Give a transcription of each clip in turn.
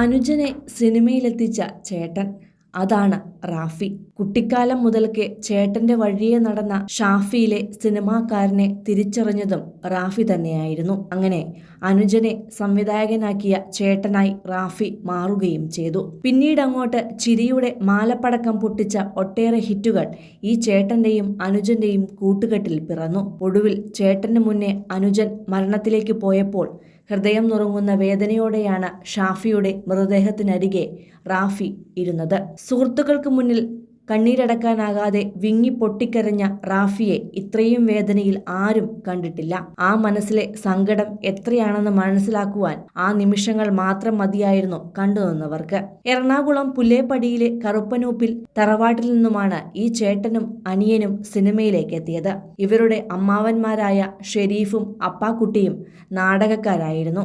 അനുജനെ സിനിമയിലെത്തിച്ച ചേട്ടൻ. അതാണ് റാഫി. കുട്ടിക്കാലം മുതൽക്കേ ചേട്ടന്റെ വഴിയെ നടന്ന ഷാഫിയിലെ സിനിമാക്കാരനെ തിരിച്ചറിഞ്ഞതും റാഫി തന്നെയായിരുന്നു. അങ്ങനെ അനുജനെ സംവിധായകനാക്കിയ ചേട്ടനായി റാഫി മാറുകയും ചെയ്തു. പിന്നീട് അങ്ങോട്ട് ചിരിയുടെ മാലപ്പടക്കം പൊട്ടിച്ച ഒട്ടേറെ ഹിറ്റുകൾ ഈ ചേട്ടന്റെയും അനുജന്റെയും കൂട്ടുകെട്ടിൽ പിറന്നു. ഒടുവിൽ ചേട്ടന് മുന്നേ അനുജൻ മരണത്തിലേക്ക് പോയപ്പോൾ ഹൃദയം നുറുങ്ങുന്ന വേദനയോടെയാണ് ഷാഫിയുടെ മൃതദേഹത്തിനരികെ റാഫി ഇരുന്നത്. സുഹൃത്തുക്കൾക്ക് മുന്നിൽ കണ്ണീരടക്കാനാകാതെ വിങ്ങി പൊട്ടിക്കരഞ്ഞ റാഫിയെ ഇത്രയും വേദനയിൽ ആരും കണ്ടിട്ടില്ല. ആ മനസ്സിലെ സങ്കടം എത്രയാണെന്ന് മനസ്സിലാക്കുവാൻ ആ നിമിഷങ്ങൾ മാത്രം മതിയായിരുന്നു കണ്ടുനിന്നവർക്ക്. എറണാകുളം പുല്ലേപ്പടിയിലെ കറുപ്പനൂപ്പിൽ തറവാട്ടിൽ നിന്നുമാണ് ഈ ചേട്ടനും അനിയനും സിനിമയിലേക്ക് എത്തിയത്. ഇവരുടെ അമ്മാവന്മാരായ ഷെരീഫും അപ്പാക്കുട്ടിയും നാടകക്കാരായിരുന്നു.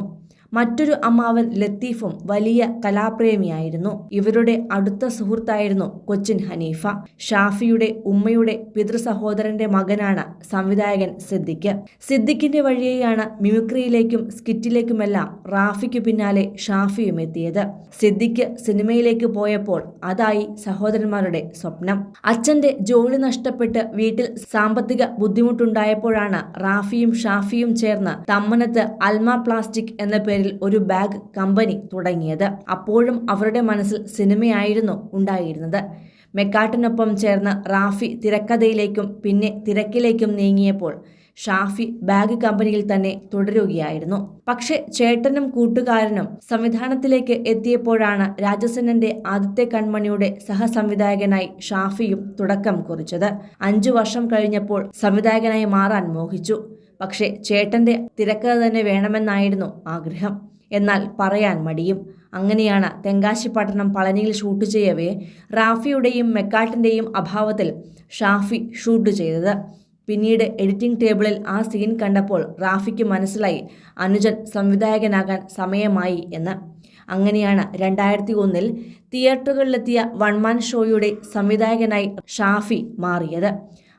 മറ്റൊരു അമ്മാവൻ ലത്തീഫും വലിയ കലാപ്രേമിയായിരുന്നു. ഇവരുടെ അടുത്ത സുഹൃത്തായിരുന്നു കൊച്ചിൻ ഹനീഫ. ഷാഫിയുടെ ഉമ്മയുടെ പിതൃ സഹോദരന്റെ മകനാണ് സംവിധായകൻ സിദ്ദിഖ്. സിദ്ദിഖിന്റെ വഴിയെയാണ് മിമിക്രിയിലേക്കും സ്കിറ്റിലേക്കുമെല്ലാം റാഫിക്ക് പിന്നാലെ ഷാഫിയും എത്തിയത്. സിദ്ദിഖ് സിനിമയിലേക്ക് പോയപ്പോൾ അതായി സഹോദരന്മാരുടെ സ്വപ്നം. അച്ഛന്റെ ജോലി നഷ്ടപ്പെട്ട് വീട്ടിൽ സാമ്പത്തിക ബുദ്ധിമുട്ടുണ്ടായപ്പോഴാണ് റാഫിയും ഷാഫിയും ചേർന്ന് തമ്മനത്ത് അൽമ പ്ലാസ്റ്റിക് എന്ന പേരിൽ ഒരു ബാഗ് കമ്പനി തുടങ്ങിയത്. അപ്പോഴും അവരുടെ മനസ്സിൽ സിനിമയായിരുന്നു ഉണ്ടായിരുന്നത്. മെക്കാട്ടിനൊപ്പം ചേർന്ന് റാഫി തിരക്കഥയിലേക്കും പിന്നെ തിരക്കിലേക്കും നീങ്ങിയപ്പോൾ ഷാഫി ബാഗ് കമ്പനിയിൽ തന്നെ തുടരുകയായിരുന്നു. പക്ഷെ ചേട്ടനും കൂട്ടുകാരനും സംവിധാനത്തിലേക്ക് എത്തിയപ്പോഴാണ് രാജസേനന്റെ ആദ്യത്തെ കൺമണിയുടെ സഹസംവിധായകനായി ഷാഫിയും തുടക്കം കുറിച്ചത്. അഞ്ചു വർഷം കഴിഞ്ഞപ്പോൾ സംവിധായകനായി മാറാൻ മോഹിച്ചു. പക്ഷേ ചേട്ടന്റെ തിരക്കഥ തന്നെ വേണമെന്നായിരുന്നു ആഗ്രഹം. എന്നാൽ പറയാൻ മടിയും. അങ്ങനെയാണ് തെങ്കാശി പട്ടണം പളനിയിൽ ഷൂട്ട് ചെയ്യവേ റാഫിയുടെയും മെക്കാട്ടിന്റെയും അഭാവത്തിൽ ഷാഫി ഷൂട്ട് ചെയ്തത്. പിന്നീട് എഡിറ്റിംഗ് ടേബിളിൽ ആ സീൻ കണ്ടപ്പോൾ റാഫിക്ക് മനസ്സിലായി അനുജൻ സംവിധായകനാകാൻ സമയമായി എന്ന്. അങ്ങനെയാണ് രണ്ടായിരത്തി ഒന്നിൽ തിയേറ്ററുകളിലെത്തിയ വൺമാൻ ഷോയുടെ സംവിധായകനായി ഷാഫി മാറിയത്.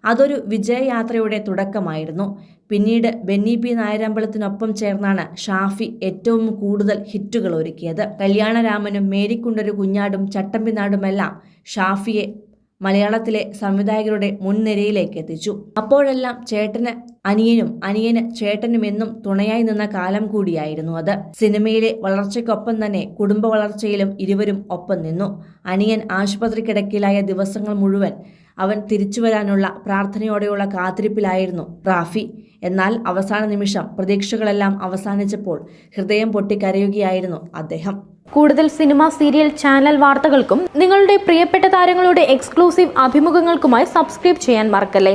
അതൊരു വിജയയാത്രയുടെ തുടക്കമായിരുന്നു. പിന്നീട് ബെന്നി പി നായരമ്പലത്തിനൊപ്പം ചേർന്നാണ് ഷാഫി ഏറ്റവും കൂടുതൽ ഹിറ്റുകൾ ഒരുക്കിയത്. കല്യാണരാമനും മേരിക്കുണ്ടൊരു കുഞ്ഞാടും ചട്ടമ്പിനാടുമെല്ലാം ഷാഫിയെ മലയാളത്തിലെ സംവിധായകരുടെ മുൻനിരയിലേക്ക് എത്തിച്ചു. അപ്പോഴെല്ലാം ചേട്ടന് അനിയനും അനിയന് ചേട്ടനും എന്നും തുണയായി നിന്ന കാലം കൂടിയായിരുന്നു അത്. സിനിമയിലെ വളർച്ചയ്ക്കൊപ്പം തന്നെ കുടുംബ വളർച്ചയിലും ഇരുവരും ഒപ്പം നിന്നു. അനിയൻ ആശുപത്രി കിടക്കിലായ ദിവസങ്ങൾ മുഴുവൻ അവൻ തിരിച്ചു വരാനുള്ള പ്രാർത്ഥനയോടെയുള്ള കാത്തിരിപ്പിലായിരുന്നു റാഫി. എന്നാൽ അവസാന നിമിഷം പ്രതീക്ഷകളെല്ലാം അവസാനിച്ചപ്പോൾ ഹൃദയം പൊട്ടിക്കരയുകയായിരുന്നു അദ്ദേഹം. കൂടുതൽ സിനിമ സീരിയൽ ചാനൽ വാർത്തകൾക്കും നിങ്ങളുടെ പ്രിയപ്പെട്ട താരങ്ങളുടെ എക്സ്ക്ലൂസീവ് അഭിമുഖങ്ങൾക്കുമായി സബ്സ്ക്രൈബ് ചെയ്യാൻ മറക്കല്ലേ?